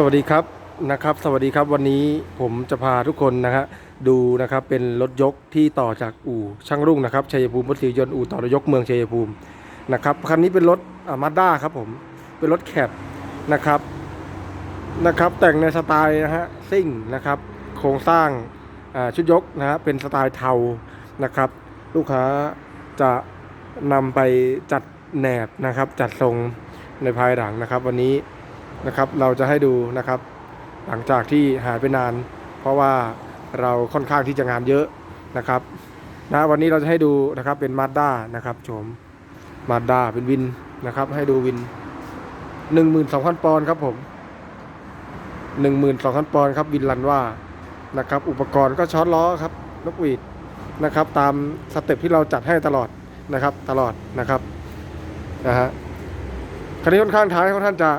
สวัสดีครับนะครับ สวัสดีครับวันนี้ผมจะพาทุกคนนะฮะดูนะครับเป็นรถยกที่ต่อจากอู่ช่างรุ่งนะครับชัยภูมิรถสียนต์อู่ต่อรถยกเมืองชัยภูมินะครับคันนี้เป็นรถมาด้าครับผมเป็นรถแคบนะครับนะครับแต่งในสไตล์นะฮะซิ่งนะครับโครงสร้างอ่าชุดยกนะฮะเป็นสไตล์เทานะครับ ลูกค้าจะนำไปจัดแหนบนะครับจัดทรงในภายหลังนะครับ วันนี้ นะครับ เราจะให้ดูนะครับ หลังจากที่หายไปนาน เพราะว่าเราค่อนข้างที่จะงานเยอะนะครับนะวันนี้เราจะให้ดูนะครับเป็นมาด้านะครับโฉมมาด้าเป็นวินนะครับ ให้ดูวิน12,000ปอนด์ครับผม12,000ปอนด์ครับวินลันว่านะครับ อุปกรณ์ก็ช็อตล้อครับนกหวีดนะครับ ตามสเต็ปที่เราจัดให้ตลอดนะครับ ตลอดนะครับนะฮะคันนี้ค่อนข้างท้ายค่อนข้างจะ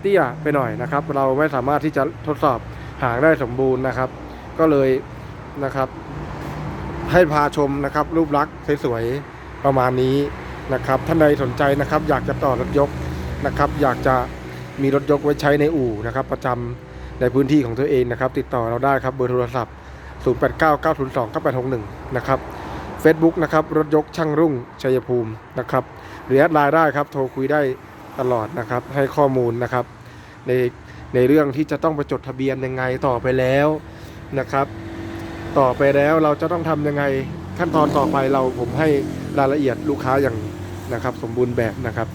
เตี้ยไปหน่อยนะครับ เราไม่สามารถที่จะทดสอบหางได้สมบูรณ์นะครับ ก็เลยนะครับ ให้พาชมนะครับ รูปลักษณ์สวยๆประมาณนี้นะครับ ท่านใดสนใจนะครับ อยากจะต่อรถยกนะครับ อยากจะมีรถยกไว้ใช้ในอู่นะครับ ประจำในพื้นที่ของตัวเองนะครับ ติดต่อเราได้ครับเบอร์โทรศัพท์ 0899029861 นะครับ Facebook นะครับรถยกช่างรุ่งชัยภูมินะครับหรือแอดไลน์ได้ครับ โทรคุยได้ ตลอดนะครับ ให้ข้อมูลนะครับ ในในเรื่องที่จะต้องไปจดทะเบียนยังไงต่อไปแล้วนะครับ ต่อไปแล้วเราจะต้องทำยังไงขั้นตอนต่อไปเราผมให้รายละเอียดลูกค้าอย่างนะครับ สมบูรณ์แบบนะครับ